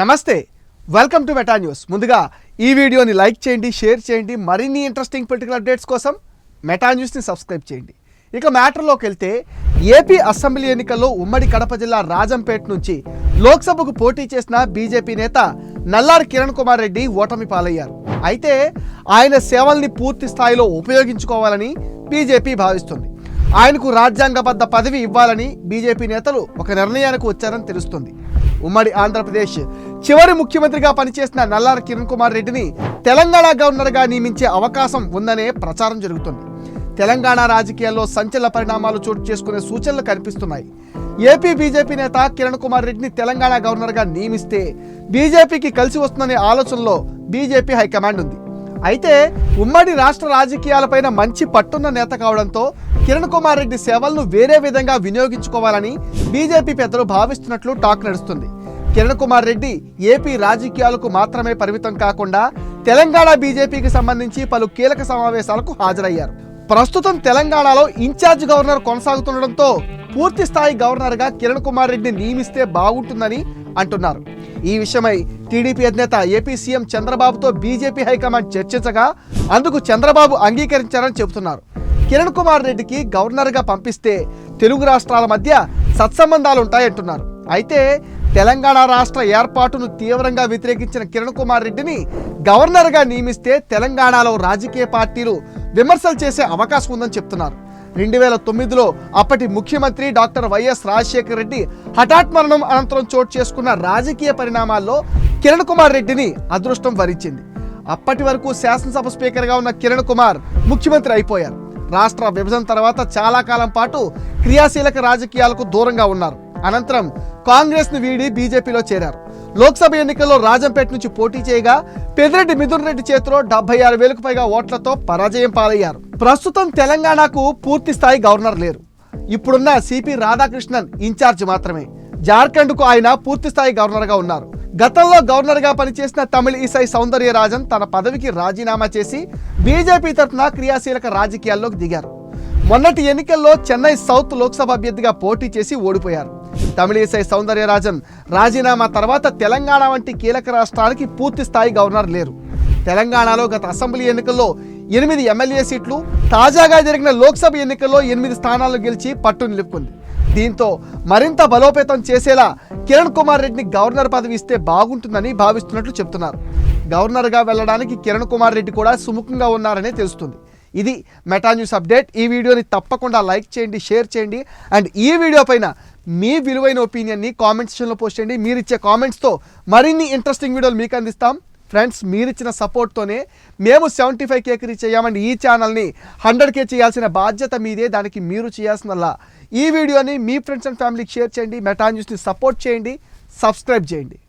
నమస్తే welcome to meta news ముందుగా ఈ వీడియోని లైక్ చేయండి షేర్ చేయండి మరిన్ని ఇంట్రెస్టింగ్ పొలిటికల్ అప్డేట్స్ కోసం మెటా న్యూస్ని సబ్స్క్రైబ్ చేయండి. ఇక మ్యాటర్లోకి వెళ్తే ఏపీ అసెంబ్లీ ఎన్నికల్లో ఉమ్మడి కడప జిల్లా రాజంపేట నుంచి లోక్సభకు పోటీ చేసిన బీజేపీ నేత నల్లారి కిరణ్ కుమార్ రెడ్డి ఓటమి పాలయ్యారు. అయితే ఆయన సేవల్ని పూర్తి స్థాయిలో ఉపయోగించుకోవాలని బీజేపీ భావిస్తుంది. ఆయనకు రాజ్యాంగబద్ధ పదవి ఇవ్వాలని బీజేపీ నేతలు ఒక నిర్ణయానికి వచ్చారని తెలుస్తుంది. ఉమ్మడి ఆంధ్రప్రదేశ్ చివరి ముఖ్యమంత్రిగా పనిచేసిన నల్లార కిరణ్ కుమార్ రెడ్డిని తెలంగాణ గవర్నర్గా నియమించే అవకాశం ఉందనే ప్రచారం జరుగుతుంది. తెలంగాణ రాజకీయాల్లో సంచలన పరిణామాలు చోటు చేసుకునే సూచనలు కనిపిస్తున్నాయి. ఏపీ బీజేపీ నేత కిరణ్ కుమార్ రెడ్డిని తెలంగాణ గవర్నర్గా నియమిస్తే బీజేపీకి కలిసి వస్తుందనే ఆలోచనలో బీజేపీ హైకమాండ్ ఉంది. అయితే ఉమ్మడి రాష్ట్ర రాజకీయాలపైన మంచి పట్టున్న నేత కావడంతో కిరణ్ కుమార్ రెడ్డి సేవలను వేరే విధంగా వినియోగించుకోవాలని బీజేపీ పెద్దలు భావిస్తున్నట్లు టాక్ నడుస్తుంది. కిరణ్ కుమార్ రెడ్డి ఏపీ రాజకీయాలకు మాత్రమే పరిమితం కాకుండా తెలంగాణ బీజేపీకి సంబంధించి పలు కీలక సమావేశాలకు హాజరయ్యారు. ప్రస్తుతం తెలంగాణలో ఇన్ఛార్జ్ గవర్నర్ కొనసాగుతుండడంతో పూర్తి స్థాయి గవర్నర్గా కిరణ్ కుమార్ రెడ్డిని నియమిస్తే బాగుంటుందని అంటున్నారు. ఈ విషయమై టీడీపీ అధినేత ఏపీ సీఎం చంద్రబాబుతో బీజేపీ హైకమాండ్ చర్చించగా అందుకు చంద్రబాబు అంగీకరించారని చెబుతున్నారు. కిరణ్ కుమార్ రెడ్డికి గవర్నర్గా పంపిస్తే తెలుగు రాష్ట్రాల మధ్య సత్సంబంధాలు ఉంటాయంటున్నారు. అయితే తెలంగాణ రాష్ట్ర ఏర్పాటును తీవ్రంగా వ్యతిరేకించిన కిరణ్ కుమార్ రెడ్డిని గవర్నర్గా నియమిస్తే తెలంగాణలో రాజకీయ పార్టీలు విమర్శలు చేసే అవకాశం ఉందని చెప్తున్నారు. రెండు వేల తొమ్మిదిలో అప్పటి ముఖ్యమంత్రి డాక్టర్ వైఎస్ రాజశేఖర రెడ్డి హఠాత్ మరణం అనంతరం చోటు చేసుకున్న రాజకీయ పరిణామాల్లో కిరణ్ కుమార్ రెడ్డిని అదృష్టం వరించింది. అప్పటి వరకు శాసనసభ స్పీకర్గా ఉన్న కిరణ్ కుమార్ ముఖ్యమంత్రి అయిపోయారు. రాష్ట్ర విభజన తర్వాత చాలా కాలం పాటు క్రియాశీలక రాజకీయాలకు దూరంగా ఉన్నారు. అనంతరం కాంగ్రెస్ను వీడి బీజేపీలో చేరారు. లోక్సభ ఎన్నికల్లో రాజంపేట నుంచి పోటీ చేయగా పెద్దిరెడ్డి మిథున్ రెడ్డి చేతిలో డెబ్బై ఆరు వేలకు పైగా ఓట్లతో పరాజయం పాలయ్యారు. ప్రస్తుతం తెలంగాణకు పూర్తి స్థాయి గవర్నర్ లేరు. ఇప్పుడున్న సిపి రాధాకృష్ణన్ ఇన్ఛార్జ్ మాత్రమే. జార్ఖండ్కు ఆయన పూర్తి స్థాయి గవర్నర్గా ఉన్నారు. గతంలో గవర్నర్గా పనిచేసిన తమిళ ఈసై సౌందర్యరాజన్ తన పదవికి రాజీనామా చేసి బీజేపీ తరఫున క్రియాశీలక రాజకీయాల్లోకి దిగారు. మొన్నటి ఎన్నికల్లో చెన్నై సౌత్ లోక్సభ అభ్యర్థిగా పోటీ చేసి ఓడిపోయారు. తమిళిసై సౌందర్యరాజన్ రాజీనామా తర్వాత తెలంగాణ వంటి కీలక రాష్ట్రానికి పూర్తి స్థాయి గవర్నర్ లేరు. తెలంగాణలో గత అసెంబ్లీ ఎన్నికల్లో ఎనిమిది ఎమ్మెల్యే సీట్లు తాజాగా జరిగిన లోక్సభ ఎన్నికల్లో ఎనిమిది స్థానాలు గెలిచి పట్టు నిలుపుకుంది. దీంతో మరింత బలోపేతం చేసేలా కిరణ్ కుమార్ రెడ్డిని గవర్నర్ పదవి ఇస్తే బాగుంటుందని భావిస్తున్నట్లు చెప్తున్నారు. గవర్నర్గా వెళ్ళడానికి కిరణ్ కుమార్ రెడ్డి కూడా సుముఖంగా ఉన్నారనే తెలుస్తుంది. ఇది మెటా న్యూస్ అప్డేట్ ఈ వీడియోని తప్పకుండా లైక్ చేయండి షేర్ చేయండి. అండ్ ఈ వీడియో పైన మీ విలువైన ఒపీనియన్ని కామెంట్ సెక్షన్లో పోస్ట్ చేయండి. మీరు ఇచ్చే కామెంట్స్తో మరిన్ని ఇంట్రెస్టింగ్ వీడియోలు మీకు అందిస్తాం. ఫ్రెండ్స్ మీరిచ్చిన సపోర్ట్తోనే మేము సెవెంటీ ఫైవ్ కేకి రీచ్ అయ్యామండి. ఈ ఛానల్ని హండ్రెడ్ కే చేయాల్సిన బాధ్యత మీదే. దానికి మీరు చేయాల్సినల్లా ఈ వీడియోని మీ ఫ్రెండ్స్ అండ్ ఫ్యామిలీకి షేర్ చేయండి. మెటా న్యూస్ని సపోర్ట్ చేయండి. సబ్స్క్రైబ్ చేయండి.